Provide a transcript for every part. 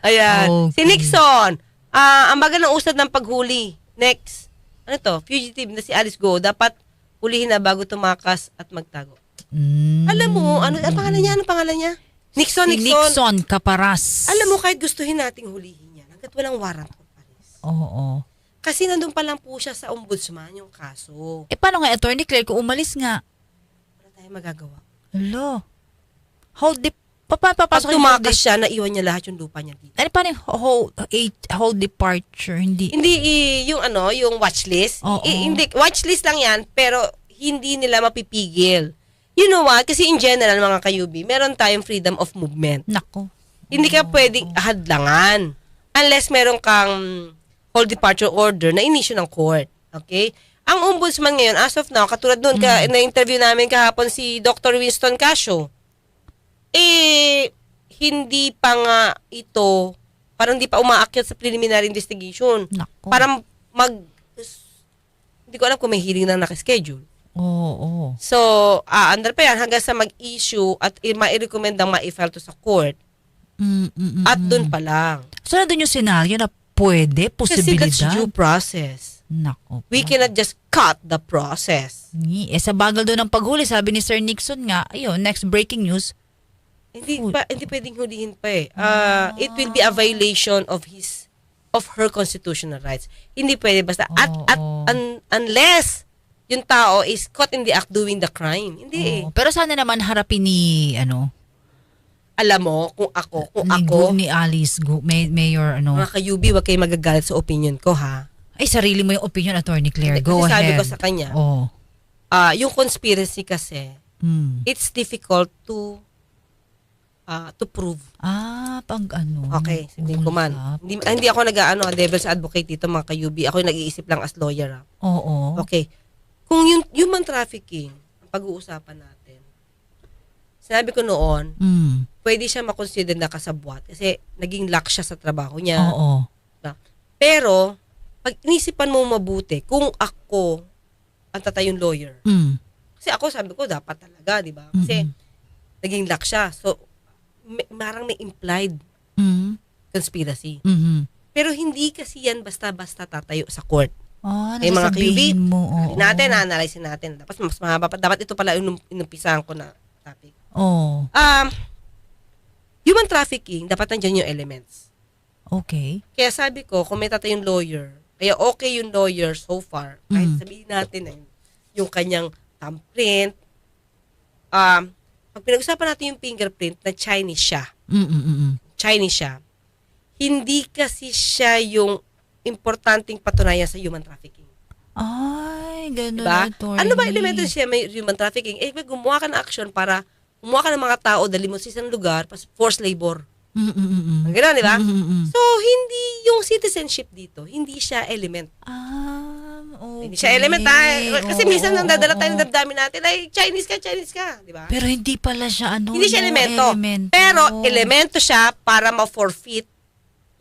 Ayan. Si Okay. Nixon, ah, ang baga ng usad ng paghuli. Next. Ano to? Fugitive na si Alice Go. Dapat hulihin na bago tumakas at magtago. Mm. Alam mo, ano ang pangalan niya? Ano pangalan niya? Nixon, si Nixon. Nixon Caparas. Alam mo, kahit gustuhin nating hulihin yan, hanggat walang warrant of arrest. Oo. Kasi nandun pa lang po siya sa ombudsman, yung kaso. Eh, paano nga, Attorney Claire, kung umalis nga? Wala tayong magagawa. Hello. Hold the... Pa, pa, Pag tumakas siya, naiwan niya lahat yung lupa niya dito. Ano paano yung eight, hold departure? Hindi. Hindi yung ano, yung watch list. Oo. I- hindi watch list lang 'yan, pero hindi nila mapipigil. You know what? Kasi in general mga kayubi, meron tayong freedom of movement. Nako. Hindi ka pwedeng hadlangan unless meron kang hold departure order na inisyu ng court. Okay? Ang ombudsman ngayon, as of now, katulad doon, ka, na-interview namin kahapon si Dr. Winston Casio, eh, hindi pa nga ito, parang hindi pa umaakyat sa preliminary investigation. Nako. Parang mag, hindi ko alam kung may hearing na nakaschedule. Oo, oo. So, ah, under pa yan hanggang sa mag-issue at ma-recommend ang ma-file to sa court. Mm, mm, mm, At doon pa lang. So, nandun yung senaryo na pwede, Kasi posibilidad. that's due process. Nako. We cannot just cut the process. Ni- Eh, sa bagal doon ng paghuli, sabi ni Sir Nixon nga, ayun, next breaking news, Hindi Uy. pa hindi pwedeng hulihin pa eh. Ah, it will be a violation of his of her constitutional rights. Hindi pwede basta at at Oo. un- unless yung tao is caught in the act doing the crime. Hindi eh. Oo. Pero sana naman harapin ni, ano, Alam mo, kung ako, kung ni, ako, ni Alice, Gu- May, Mayor, ano. mga kayubi, wag kayo magagalit sa opinion ko ha. Ay, sarili mo yung opinion, Attorney Claire. Hindi, Go kasi ahead. sabi ko sa kanya, Oh. ah yung conspiracy kasi, Mm. it's difficult to ah to prove. Ah, pag ano. Okay, sabihin ko man. Hindi, ah, hindi ako nag-ano, devil's advocate dito mga kayubi. Ako yung nag-iisip lang as lawyer. ah. Oo. Okay. Kung yung human trafficking, ang pag-uusapan natin, sinabi ko noon, Mm. pwede siya makonsider na kasabwat kasi naging lack siya sa trabaho niya. Oo. Diba? Pero, pag inisipan mo mabuti, kung ako ang tatayong lawyer, Mm. kasi ako sabi ko, dapat talaga, di ba? Kasi Mm-mm. naging lack siya. So, may, marang may implied Mm. conspiracy. Mhm. Pero hindi kasi yan basta-basta tatayo sa court. Ah, Eh, mga QB, mo. Oo. natin, analyze natin. Dapat mas mahaba pa. Dapat ito pala inum- inumpisahan ko na topic. Oo. Um, human trafficking, dapat nandiyan yung elements. Okay. Kaya sabi ko, kung may tatay yung lawyer, kaya okay yung lawyer so far, kahit Mm. sabihin natin na yun, yung kanyang thumbprint, um, pag pinag-usapan natin yung fingerprint na Chinese siya, Mm-mm-mm. Chinese siya, hindi kasi siya yung importanteng patunayan sa human trafficking. Ay, ganun. Diba? attorney. Ano ba elemento siya may human trafficking? Eh, may gumawa ka ng action para gumawa ka ng mga tao, dali mo sa isang lugar, pas forced labor. Mm-mm-mm. Ang Ganun, di ba? Mm-mm-mm. So, hindi yung citizenship dito, hindi siya element. Ah, okay. Hindi siya element ha. Kasi Oo, minsan nang oo, dadala tayo oo. ng damdamin natin, ay Chinese ka, Chinese ka, di ba? Pero hindi pala siya ano. Hindi siya no, elemento. Pero elemento siya para ma-forfeit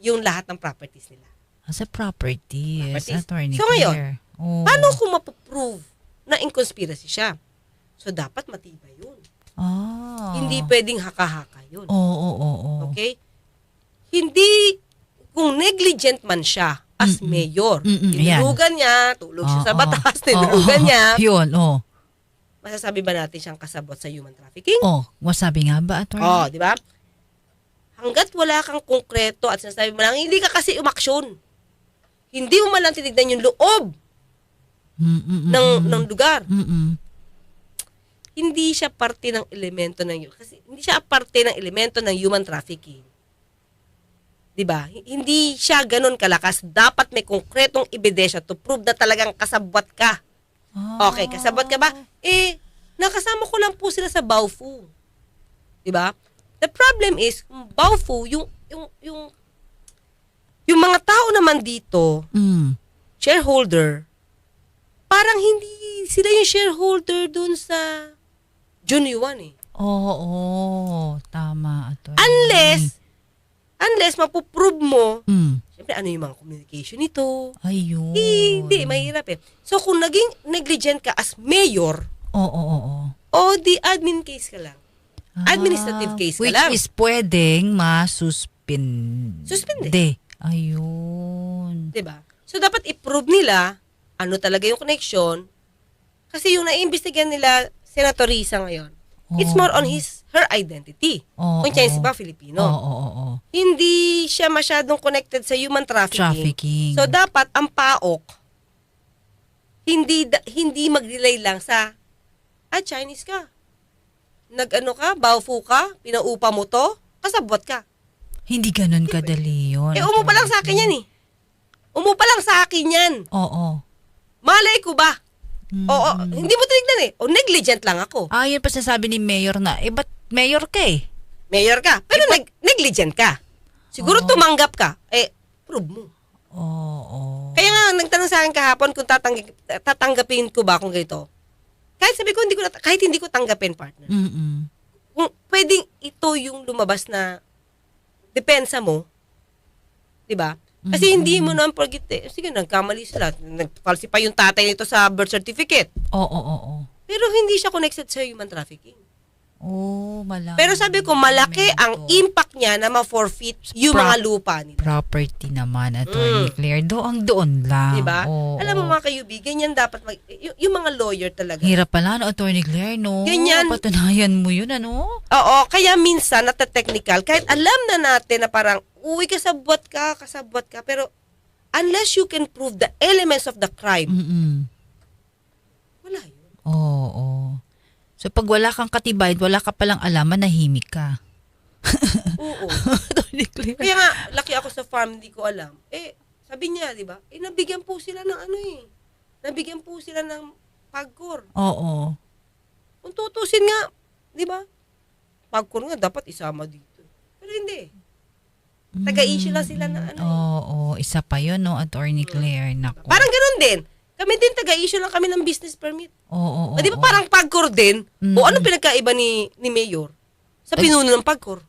yung lahat ng properties nila. As a property. Yes, Properties. attorney So, ngayon, Claire. Oo. Paano kung mapoprove na in conspiracy siya? So, dapat matibay yun. Ah. Hindi pwedeng haka-haka yun. Oo, oo, oo. Okay? Hindi, kung negligent man siya as Mm-mm. mayor, Mm-mm, tinulugan niya, tulog siya sa batas, Oo, tinulugan oo. niya, Yun, oh. masasabi ba natin siyang kasabot sa human trafficking? Oh, wasabi nga ba, attorney? Oh, di ba? Hanggat wala kang konkreto at sinasabi mo lang, hindi ka kasi umaksyon. Hindi mo man lang tinignan yung loob ng, ng lugar. Mm-mm. hindi siya parte ng elemento ng kasi hindi siya parte ng elemento ng human trafficking. 'Di ba? Hindi siya ganun kalakas. Dapat may konkretong ebidensya to prove na talagang kasabwat ka. Ah. Okay, kasabwat ka ba? Eh, nakasama ko lang po sila sa Baofu. 'Di ba? The problem is, Baofu, yung yung yung yung mga tao naman dito, Mm. shareholder, parang hindi sila yung shareholder dun sa June Yuan eh. Oo, oo. Tama, attorney. Unless, unless mapuprove mo, Mm. syempre ano yung mga communication nito, Ayun. hindi, mahirap eh. So kung naging negligent ka as mayor, Oo, oo, oo. o di admin case ka lang. Administrative Ah, case ka which lang. is pwedeng suspend. Suspende. De. Ayun. 'di ba? So dapat i-prove nila ano talaga yung connection. Kasi yung naiimbestigahan nila Senator Risa ngayon, it's more on his her identity. Oo, Kung Chinese oo. ba Filipino. Oo, oo, oo. Hindi siya masyadong connected sa human trafficking. Trafficking. So dapat ang paok hindi da- hindi mag-relay lang sa ah Chinese ka. Nag-ano ka, bawfu ka, pinaupa mo to, kasabot ka. Hindi ganun kadali yun. Eh umupa lang sa akin yan eh. Umupa lang sa akin yan. Oo. Malay ko ba? Mm. Oo, hindi mo tinignan eh. O negligent lang ako. Ah, yun pa sinasabi ni Mayor na, eh, ba't Mayor ka eh? Mayor ka. Pero neg- negligent ka. Siguro tumanggap ka. Eh, prove mo. Oo. Kaya nga, nagtanong sa akin kahapon kung tatang- tatanggapin ko ba kung ganito. Kahit sabi ko, hindi ko, nat- kahit hindi ko tanggapin, partner. Mm-mm. Kung pwedeng ito yung lumabas na depensa mo, di ba? Kasi hindi mo naman forget eh. Sige, nagkamali sila. Nag-falsify yung tatay nito sa birth certificate. Oo, oo, oo. Pero hindi siya connected sa human trafficking. Oh, malaki. Pero sabi ko, malaki ang impact niya na ma-forfeit yung Pro- mga lupa nila. property naman, Attorney Mm. Claire. Doon, doon lang. Diba? Oo, Alam mo oo. mga kayubi, ganyan dapat mag... y- yung mga lawyer talaga. Hirap pala, no, Attorney Claire, no? Ganyan. Patunayan mo yun, ano? Oo, kaya minsan nata-technical, kahit alam na natin na parang, uwi kasabwat ka, kasabwat ka, pero unless you can prove the elements of the crime, Mm-mm. wala yun. Oo, oo. So, pag wala kang katibayan, wala ka palang alam, manahimik ka. Oo. Kaya nga, laki ako sa farm, hindi ko alam. Eh, sabi niya, di ba? Eh, nabigyan po sila ng ano eh. Nabigyan po sila ng pagkor. Oo. Kung tutusin nga, di ba? Pagkor nga, dapat isama dito. Pero hindi. Taga-issue lang sila ng ano. eh. Oo, isa pa yun, no, Attorney Claire. Naku. Parang ganun din. Kami din taga-issue lang kami ng business permit. Oo, oo, O, di ba oo. parang pagkor din? Mm. O ano pinagkaiba ni, ni Mayor? Sa pinuno ng pagkor.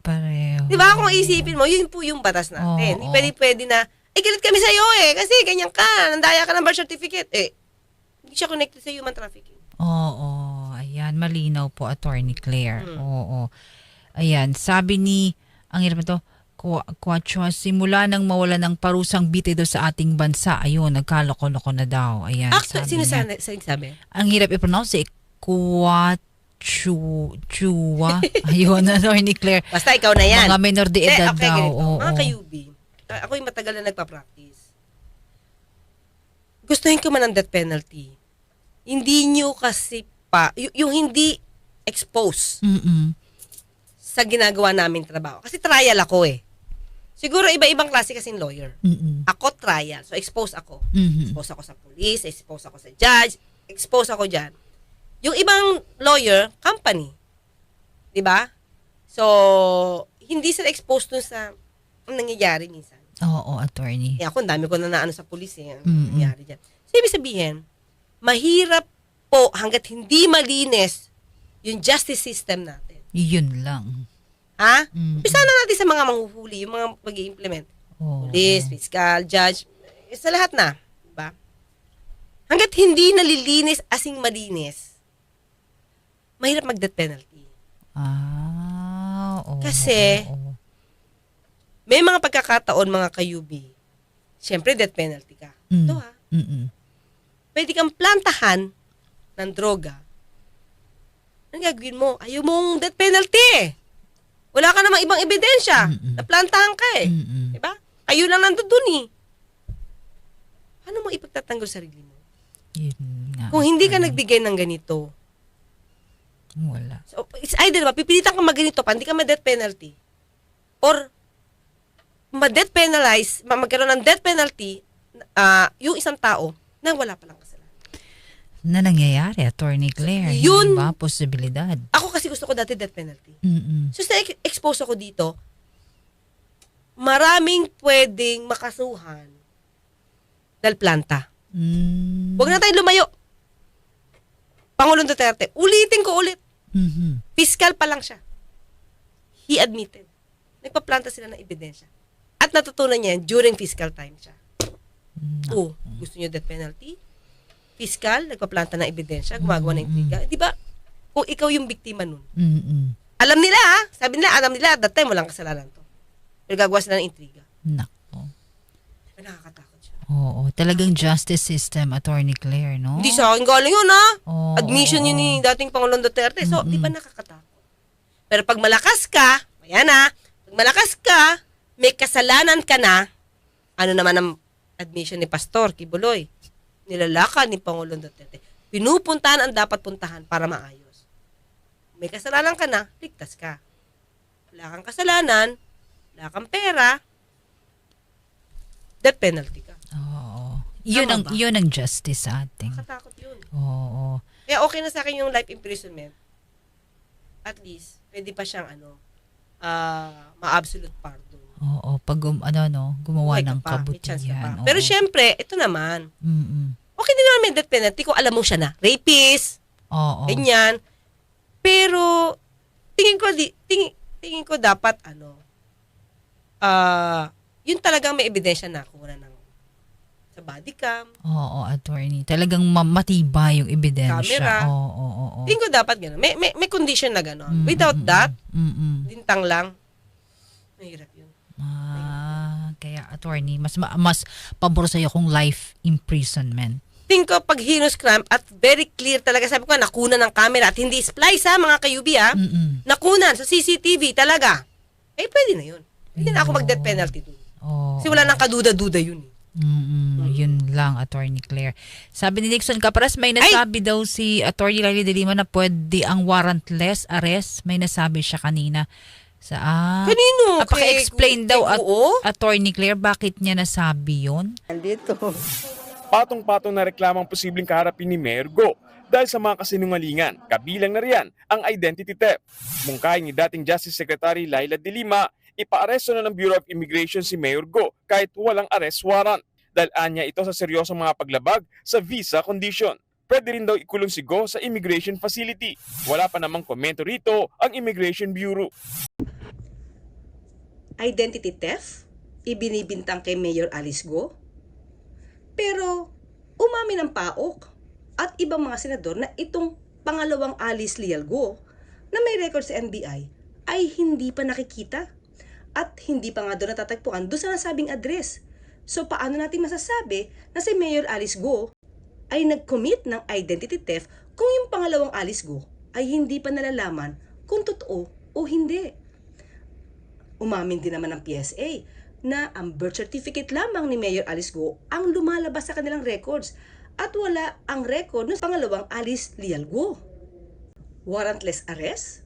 Pareho. Di ba kung isipin mo, yun po yung batas natin. Hindi Oo. pwede, pwede na, ay galit kami sa'yo eh, kasi ganyan ka, nandaya ka ng birth certificate. Eh, hindi siya connected sa human trafficking. Oo, ayan, malinaw po, Attorney Claire. Mm. Oo. Ayan, sabi ni, ang hirap ito, Quachua, simula nang mawala ng parusang bitido sa ating bansa, ayun, nagkaloko-loko na daw. Ayan, Actually, sino sa, sa sabi? Ang hirap i-pronounce eh, Quachua. Ayun, Attorney Claire. Basta ikaw na yan. Mga minor de Eh, edad okay, daw. ganito. Oo. Mga kayubi, ako yung matagal na nagpa-practice. Gustuhin ko man ang death penalty. Hindi nyo kasi pa, y- yung hindi expose Mm-mm. sa ginagawa naming trabaho. Kasi trial ako eh. Siguro iba-ibang klase kasing lawyer. Mm-mm. Ako trial. So expose ako. Mhm. Expose ako sa police, expose ako sa judge, expose ako dyan. Yung ibang lawyer, company. 'Di ba? So, hindi sila exposed dun sa ang nangyayari minsan. Oo, Attorney. Eh ako, ang dami ko na naano sa police eh, ang Mm-mm. nangyayari dyan. So, ibig sabihin, mahirap po hanggat hindi malinis yung justice system natin. Yun lang. Ha? Mm-mm. Umpisa na natin sa mga manghuhuli, yung mga mag implement Oo. Police, fiscal, judge, eh, sa lahat na. Diba? Hanggat hindi nalilinis asing malinis, mahirap mag-death penalty. Ah, oo. Kasi-. May mga pagkakataon, mga kayubi, syempre death penalty ka. Mm. Ito ha, Mm-mm. pwede kang plantahan ng droga. Ang gagawin mo? Ayaw mong death penalty eh. Wala ka namang ibang ebidensya. Mm-mm. Naplantahan ka eh. Mm-mm. Diba? Kayo lang nandun dun eh. Paano mo ipagtatanggol sarili mo? Yun nga. Kung hindi ka nagbigay ng ganito, Wala. so it's either ba, pipilitan ka maganito pa, hindi ka ma-death penalty, or ma-death penalize, ma- magkaroon ng death penalty, ah yung isang tao na wala palang kasalanan. Na nangyayari, Attorney Claire. Yun- Yun. ba? Posibilidad. Ako kasi gusto ko dati death penalty. Mm-mm. So sa ex- expose ako dito, maraming pwedeng makasuhan dahil planta. Mm. Huwag na tayo lumayo. Pangulong Duterte, ulitin ko ulit. Mhm. Fiscal pa lang siya. He admitted. Nagpaplanta sila ng ebidensya. At natutunan niya during fiscal time siya. Oo, gusto niyo death penalty? Fiscal, nagpaplanta ng ebidensya, gumagawa ng intriga. Eh, Di ba? Kung ikaw yung biktima nun, Mm-mm. Alam nila, ha? Sabi nila, alam nila, that time walang kasalanan to. Pero gagawa sila ng intriga. Nako. Nakakatakot siya. Oo, talagang justice system, Attorney Claire, no? Hindi sa akin galing yun, ha? Oo, Admission oo, yun ni dating Pangulong Duterte. So, Mm-mm. di ba nakakatakot? Pero pag malakas ka, ayan ha, pag malakas ka, may kasalanan ka na, ano naman ang admission ni Pastor Kibuloy? Nilalaka ni Pangulong Duterte. Pinupuntahan ang dapat puntahan para maayos. May kasalanan ka na, ligtas ka. Wala kang kasalanan, wala kang pera, death penalty ka. Oo. Yun Tama ang, ba? yun ang justice sa ating. Nakatakot yun. Oo. Kaya okay na sa akin yung life imprisonment. At least, pwede pa siyang ano, ah, ma-absolute pardon. Oo. Pag, gum, ano, no, gumawa Buhay ng pa, chance ka pa. kabutihan. Pero syempre, ito naman, Mm-mm. okay din naman may death penalty kung alam mo siya na. Rapist, Oo. ganyan. Pero, tingin ko, di, tingin, tingin ko dapat, ano, ah, yun talagang may ebidensya na kuha ng sa body cam. Oo, attorney. Talagang ma- matibay yung ebidensya. Camera. Oo, oo, oo. Tingin ko dapat gano'n. May, may, may condition na gano'n. Mm, Without mm, that, mm, mm. lintang lang, mahirap. Ah, kaya attorney, mas ma- mas pabor sa'yo kung life imprisonment. Tingin ko pag heinous crime at very clear talaga, sabi ko, nakunan ng camera at hindi splice ha, mga kayubi ha. Mm-mm. Nakunan sa CCTV talaga. Eh, pwede na yun. Pwede na ako mag-death penalty dun. Oo. Kasi wala nang kaduda-duda yun. Mm-mm, yun lang, Attorney Claire. Sabi ni Nixon Caparas, may nasabi daw si Attorney Lily de Lima na pwede ang warrantless arrest. May nasabi siya kanina. Sa, ah, Kanino? ah, paki-explain daw, at? Attorney Claire, bakit niya nasabi yun? patong-patong na reklamang posibleng kaharapin ni Mayor Go dahil sa mga kasinungalingan. Kabilang na riyan ang identity theft. Mungkahi ni dating Justice Secretary Laila de Lima, ipaaresto na ng Bureau of Immigration si Mayor Go kahit walang arrest warrant. Dahil anya ito sa seryosong mga paglabag sa visa condition. Pwede rin daw ikulong si Go sa immigration facility. Wala pa namang komento rito ang Immigration Bureau. identity theft, ibinibintang kay Mayor Alice Go. Pero umami ng paok at ibang mga senador na itong pangalawang Alice Leal Go na may record sa NBI ay hindi pa nakikita at hindi pa nga doon natatagpuan doon sa nasabing address. So paano natin masasabi na si Mayor Alice Go ay nag-commit ng identity theft kung yung pangalawang Alice Go ay hindi pa nalalaman kung totoo o hindi. Umamin din naman ng PSA na ang birth certificate lamang ni Mayor Alice Go ang lumalabas sa kanilang records at wala ang record ng pangalawang Alice Leal Go. Warrantless arrest?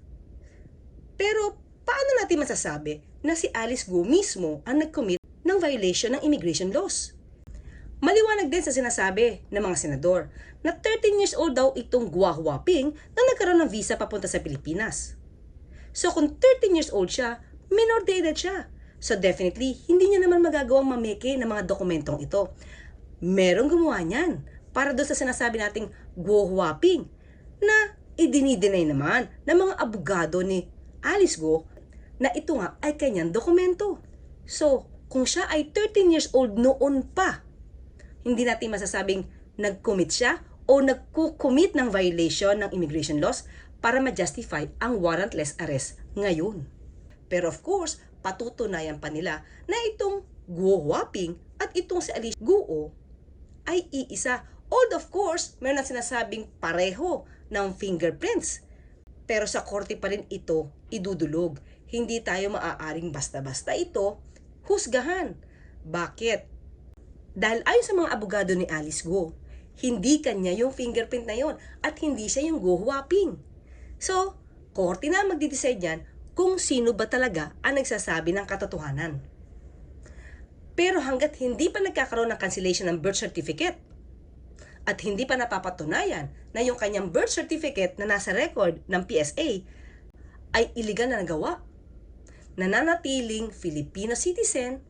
Pero paano natin masasabi na si Alice Go mismo ang nag-commit ng violation ng immigration laws? Maliwanag din sa sinasabi ng mga senador na 13 years old daw itong Gua Huaping na nagkaroon ng visa papunta sa Pilipinas. So kung 13 years old siya, minor de edad siya. So definitely, hindi niya naman magagawang mameke ng mga dokumentong ito. Merong gumawa niyan para doon sa sinasabi nating guwaping na idinideny naman ng mga abogado ni Alice Go na ito nga ay kanyang dokumento. So, kung siya ay 13 years old noon pa, hindi natin masasabing nag-commit siya o nagkukommit ng violation ng immigration laws para ma-justify ang warrantless arrest ngayon. Pero of course, patutunayan pa nila na itong Guo Huaping at itong si Alice Guo ay iisa. Although of course, meron na sinasabing pareho ng fingerprints. Pero sa korte pa rin ito idudulog. Hindi tayo maaaring basta-basta ito husgahan. Bakit? Dahil ayon sa mga abogado ni Alice Go, hindi kanya yung fingerprint na yon at hindi siya yung Go Huaping. So, korte na magdi-decide yan kung sino ba talaga ang nagsasabi ng katotohanan. Pero hanggat hindi pa nagkakaroon ng cancellation ng birth certificate at hindi pa napapatunayan na yung kanyang birth certificate na nasa record ng PSA ay iligal na nagawa, nananatiling Filipino citizen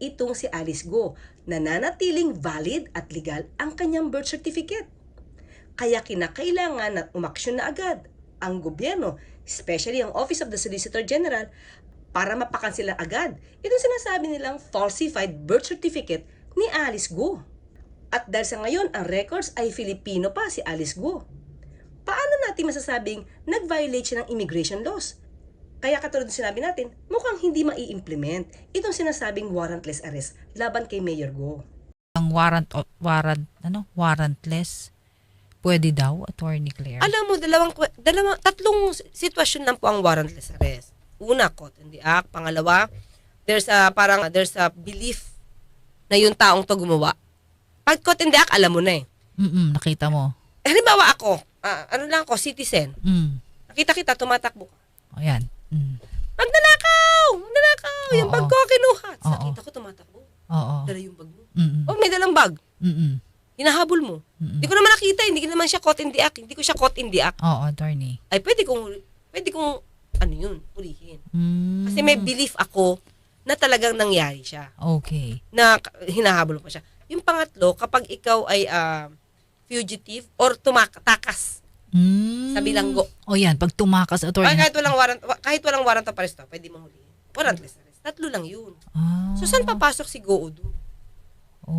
itong si Alice Go, nananatiling valid at legal ang kanyang birth certificate. Kaya kinakailangan na umaksyon na agad ang gobyerno, especially ang Office of the Solicitor General, para mapakansila agad itong sinasabi nilang falsified birth certificate ni Alice Go. At dahil sa ngayon, ang records ay Filipino pa si Alice Go. Paano natin masasabing nag-violate siya ng immigration laws? Kaya katulad ng sinabi natin, mukhang hindi mai-implement itong sinasabing warrantless arrest laban kay Mayor Go. Ang warrant, o- warrant, ano, warrantless, pwede daw, Attorney Claire. Alam mo, dalawang, dalawang, tatlong sitwasyon lang po ang warrantless arrest. Una, caught in the act. Pangalawa, there's a, parang, there's a belief na yung taong to gumawa. Pag caught in the act, alam mo na eh. Mm-mm, nakita mo. Halimbawa ako, ah, ano lang ako, citizen. Mm. Nakita kita, tumatakbo ka. Ayan. Magnanakaw! Magnanakaw! Yung Oo. bag ko kinuha. Tapos Oo. nakita ko tumatakbo. Oo. Dala yung bag mo. Mm-mm. Oh, may dalang bag. Mm-mm. Hinahabol mo. Hindi ko naman nakita, hindi naman siya caught in the act. Hindi ko siya caught in the act. Oo, Attorney. Ay, pwede kong, pwede kong, ano yun, pulihin. Mm. Kasi may belief ako na talagang nangyari siya. Okay. Na hinahabol mo pa siya. Yung pangatlo, kapag ikaw ay ah, fugitive or tumatakas Mm. sa bilanggo. O yan, pag tumakas, Ah, Attorney. kahit walang warrant, wa- kahit walang warrant of arrest, pwede mong hulihin. Warrantless arrest. Tatlo lang yun. Ah. So, saan papasok si Goo doon? Oo,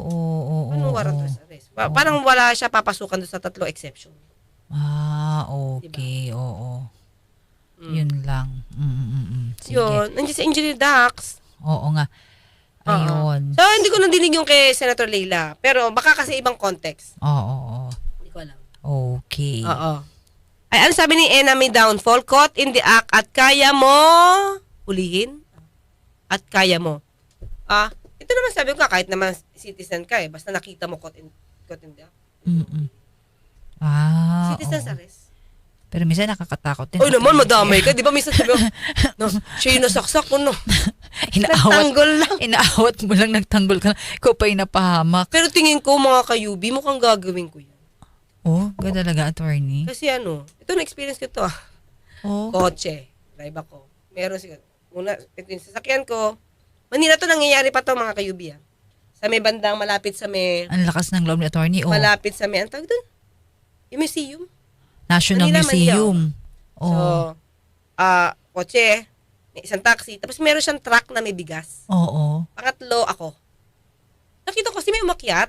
oo, oo. Anong oo. warrantless arrest? Pa- Parang wala siya papasukan doon sa tatlo exception. Ah, okay. Oo. Mm. Yun lang. Mm, mm, mm, mm. Sige. Yun. Nandiyan sa injury docs. Oo nga. Ayun. So, hindi ko nang dinig yung kay Senator Leila. Pero baka kasi ibang context. Oo, oo. Alam. Okay. Oo. Ay, ano sabi ni Enemy Downfall? Caught in the act at kaya mo hulihin? At kaya mo. Ah, ito naman sabi ko nga, kahit naman citizen ka eh. Basta nakita mo caught in, caught in the act. Mm-mm. Ah, Citizen's oo. arrest. Pero minsan nakakatakot din. Oy naman, madamay ka. Di ba minsan sabi mo, no, siya yung nasaksak ko, no. Inaawat, Nagtanggol lang. inaawat mo lang, nagtanggol ka. Ikaw pa yung napahamak. Pero tingin ko, mga kayubi, mukhang gagawin ko yan. Oh, ganda talaga, attorney. Kasi ano, ito na-experience ko to ah. Oh. Kotse. Drive ako. Meron siguro. Una, ito yung sasakyan ko. Manila to nangyayari pa to mga kayubi ah. Sa may bandang malapit sa may, Ang lakas ng loob ni attorney. Oh. malapit sa may, ang tawag doon? Yung museum. National Manila, Museum. So, Oh. ah, kotse, may isang taxi, tapos meron siyang truck na may bigas. Oo. Pangatlo, ako. Nakita ko kasi may umakyat.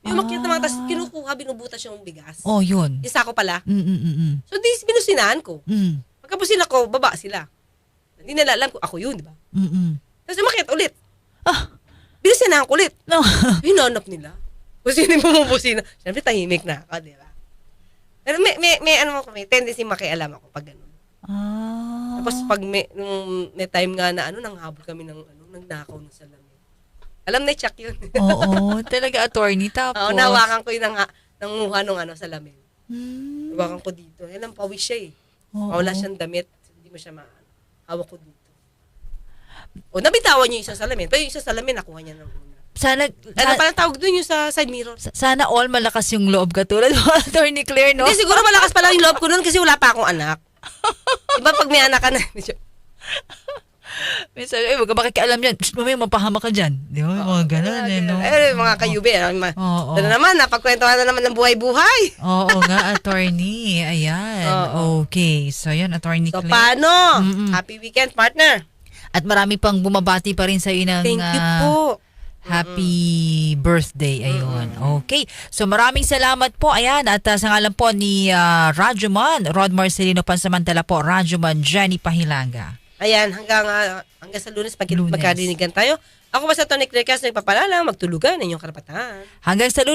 May umakyat naman, tapos kinukuha, binubutas yung bigas. Oh, yun. Yung sako pala. Mm, mm, mm, mm. So, di, binusinahan ko. Mm, Pagkapusin ako, baba sila. Hindi nila alam kung ako yun, di ba? mm, mm. Tapos umakyat ulit. Ah. Binusinahan ko ulit. No. Hinanap nila. Kung sino yung bumubusina. Siyempre, tahimik na ako, di ba? Pero may, may, may, ano ako, may tendency makialam ako pag ganun. Ah. Tapos pag may, nung, may time nga na ano, nanghabol kami ng, ano, nagnakaw ng salamin. Alam na Chuck yun. Oo, talaga attorney. Tapos. Oo, nawakan ko yung nang, nanguha ng ano, salamin. Hmm. Nawakan ko dito. Yan ang pawis siya eh. Oo. Wala siyang damit. Hindi mo siya ma hawak ko dito. O, nabitawan niya yung isang salamin. Pero yung isang salamin, nakuha niya ng una. Sana, Ano palang tawag doon yung sa side mirror? sa- sana all malakas yung loob katulad mo, attorney Claire, no? Hindi, siguro malakas pala yung loob ko noon kasi wala pa akong anak. Diba pag may anak ka na, Minsan, eh, wag ka makikialam yan. Psst, mamaya mapahama ka dyan. Di ba? Mga ganun, eh, no? eh, mga kayubi, ano, ma- Oo. ano naman, napagkwentuhan na naman ng buhay-buhay. Oo nga, attorney. Ayan. Oo. Okay. So, yan, attorney So, Claire. paano? Mm-mm. Happy weekend, partner. At marami pang bumabati pa rin sa iyo ng Thank you ah, po. happy birthday. Ayun. Okay. So maraming salamat po. Ayan. At uh, sa ngalan po ni uh, Rajuman, Rod Marcelino pansamantala po, Rajuman Jenny Pahilanga. Ayan, hanggang, ah, hanggang sa lunes, pag Lunes. magkarinigan tayo. Ako ba sa Tony Crecas, nagpapalala, magtulugan, inyong karapatan. Hanggang sa